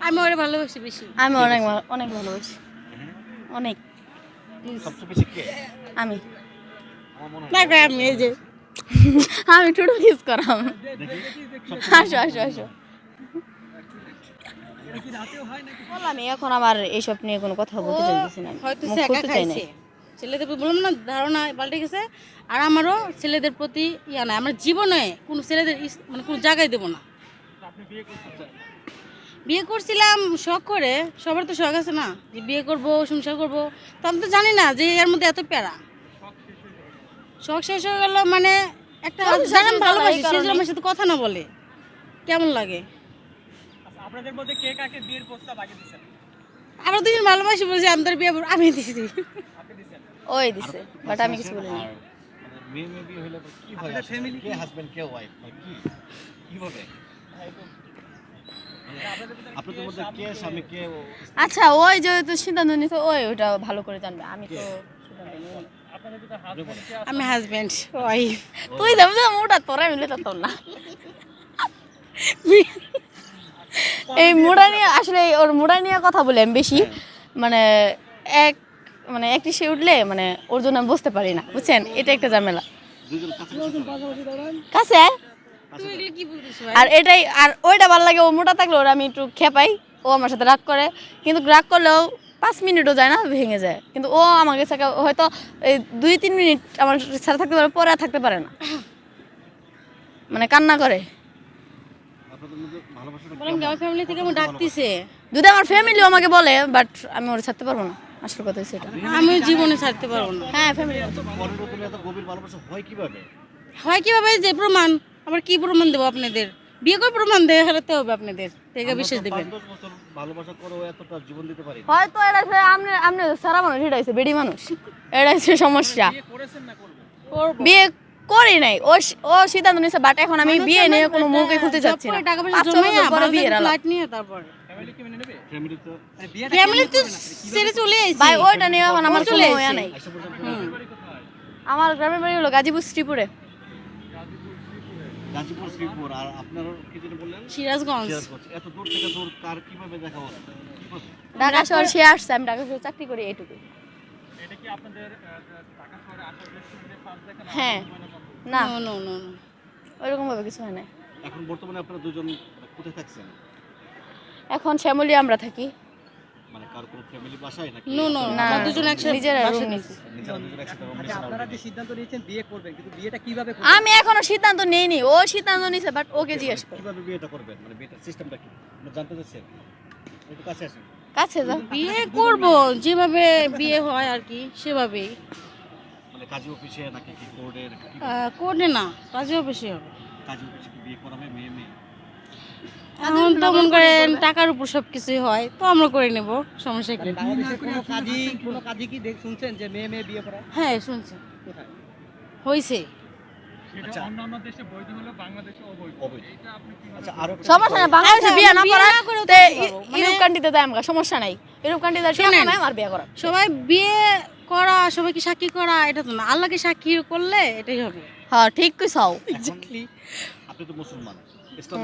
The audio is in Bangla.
আমি ওরে ভালোবাসি বেশি। আমি অনেক ভালো- অনেক ভালোবাসি। অনেক। সবচেয়ে বেশি কে? আমি। আমার মনে হয়। না আমি এই যে। আমি টুটু কিস করাম। আসো আসো আসো। বললাম এখন আমার এইসব নিয়ে কোনো কথা বলতে চাইতেছি না। হয়তো মুখ সে একা খুলতে চাই না খাইছে। ছেলেদের প্রতি বললাম না ধারণা পাল্টে গেছে। আর আমারও ছেলেদের প্রতি ইয়া নাই। আমার জীবনে কোনো ছেলেদের ইস- মানে কোনো জায়গায় দেবো না। বিয়ে করছিলাম শখ করে সবার তো শখ আছে না? যে বিয়ে করব সংসার করব। তো আমি তো জানি না যে এর মধ্যে এত প্যারা। শখ শেষ হয়ে গেল মানে একটা শখ যারা আমি ভালোবাসি সে আমার সাথে কথা না বলে। কেমন লাগে? আচ্ছা, আপনাদের মধ্যে কে কাকে বিয়ের প্রস্তাব আগে দিচ্ছেন আমরা দুজন ভালোবাসি বলছি আমি তোর বিয়ে আমি দিয়েছি ওই দিছে বাট আমি কিছু বলিনি। আর মানে মেয়ে মেয়ে বিয়ে হলে কি হয় family কে হাজবেন্ড কে ওয়াইফ মানে কি? কীভাবে আপনাদের মধ্যে কে স্বামী কে ও- আচ্ছা ওই যে তো সিদ্ধান্ত নিতে ওই ওটা ভালো করে জানবে আমি তো ভিতরে হাজবেন্ড ওয়াইফ তুই দেব যে মোটা তোরা মিলে তো না। এই মুড়া নিয়ে আসলে ওর মুড়া নিয়ে কথা বলি আমি বেশি মানে এক মানে একটি সে উঠলে মানে ওর জন্য আমি বুঝতে পারি না বুঝছেন? এটা একটা ঝামেলা। কাছে? ভাই? আর এটাই আর ওইটা ভালো লাগে ও মোটা থাকলে ওরা আমি একটু খেপাই ও আমার সাথে রাগ করে। কিন্তু রাগ করলেও পাঁচ মিনিটও যায় না ভেঙে যায়। কিন্তু ও আমাকে সাথে হয়তো এই দুই তিন মিনিট আমার সাথে থাকতে পারে পরে আর থাকতে পারে না। মানে কান্না করে। যদি আমার ফ্যামিলিও আমাকে বলে বাট আমি ওরা ছাড়তে পারব না। আসল কথা এটা। আমি জীবনে ছাড়তে পারব না। হ্যাঁ ফ্যামিলি পরের বোতলে এত গভীর ভালোবাসা হয় কীভাবে? হয় কীভাবে? যে প্রমাণ। আবার কি প্রমাণ দেবো আপনাদের? বিয়ে করে প্রমাণ দিয়ে হারাতে হবে আপনাদের। থেকে আমরা বিশ্বাস তো দেবেন। ভালোবাসা করেও এতটা জীবন দিতে পারি হয়তো আপনি আপনি সারা মানুষ এটা হচ্ছে বেডি মানুষ। এটা হচ্ছে সমস্যা। বিয়ে। বিয়ে করি নাই। ও ও সিদ্ধান্ত নিয়েছে বাট এখন আমি বিয়ে নিয়ে কোনো মুখে খুলতে যাচ্ছি না। টাকা পয়সা পাঁচ ছ জমাইয়া পরে আলাপ। ফ্ল্যাট নিয়ে তারপরে। ফ্যামিলি কি মেনে নেবে? ফ্যামিলি তো বিয়েটা ফ্যামিলি তো ছেড়ে চলে আইছে। ভাই ওইটা নিয়ে এখন আমার চলে কোনো আইছে। নাই। আমার গ্রামের বাড়ি হলো গাজীপুর শ্রীপুরে। গাজীপুর শ্রীপুর আর আপনারা কি যেন বললেন? সিরাজগঞ্জ। সিরাজগঞ্জ। এত দূর থেকে দূর কার কীভাবে দেখা হলো? ঢাকা শহর সে আসছে আমি ঢাকা শহরে চাকরি করি এইটুকু এটা কি আপনাদের ঢাকা শহরে আসার রেস্টুরেন্টে ফার্স্ট দেখা হ্যাঁ। না নো। নো নো ওইরকম ভাবে কিছু হয় না এখন বর্তমানে আপনারা দুজন কোথায় থাকছেন? এখন শ্যামলি আমরা থাকি। মানে কার কোনো ফ্যামিলি বাসায় নাকি নো নো না দুজন একসাথে নিজেরা বাসা রুম আচ্ছা আপনারা যে সিদ্ধান্ত নিয়েছেন বিয়ে করবেন কিন্তু বিয়েটা কীভাবে করবেন? আমি এখনও সিদ্ধান্ত নেইনি ও সিদ্ধান্ত নিছে বাট ওকে জিজ্ঞেস করি। কীভাবে বিয়েটা করবেন? মানে বিয়েটার সিস্টেমটা কি? আপনি জানতে চাচ্ছেন একটু কাছে আসেন। কাছে যা। বিয়ে করব যেভাবে বিয়ে হয় আর কি সেভাবেই। মানে কাজী অফিসে নাকি কি কোর্টে কোর্টে না কাজে অফিসে হবে। কাজী অফিসে বিয়ে করাবে মেয়ে মেয়ে? এখন তো মন করেন টাকার উপর সব কিছুই হয় তো আমরা করে নেব সমস্যা কি? কোনো কাজী কি শুনছেন যে মেয়ে মেয়ে বিয়ে করা হ্যাঁ শুনছি। হয়েছে আচ্ছা। অন্যান্য দেশে বৈধ হলো বাংলাদেশে অবৈধ। অবৈধ। এটা আপনি কি আচ্ছা আরও সমস্যা নাই বাংলাদেশে আচ্ছা, বিয়ে করা। মানে- বিয়ে করা সবাই বিয়ে করা সবাইকে সাক্ষী করা এটা তো না। আল্লাহকে সাক্ষী করলে এটাই হবে। হ্যাঁ ঠিক কইছাও। আপনি তো মুসলমান। ইসলাম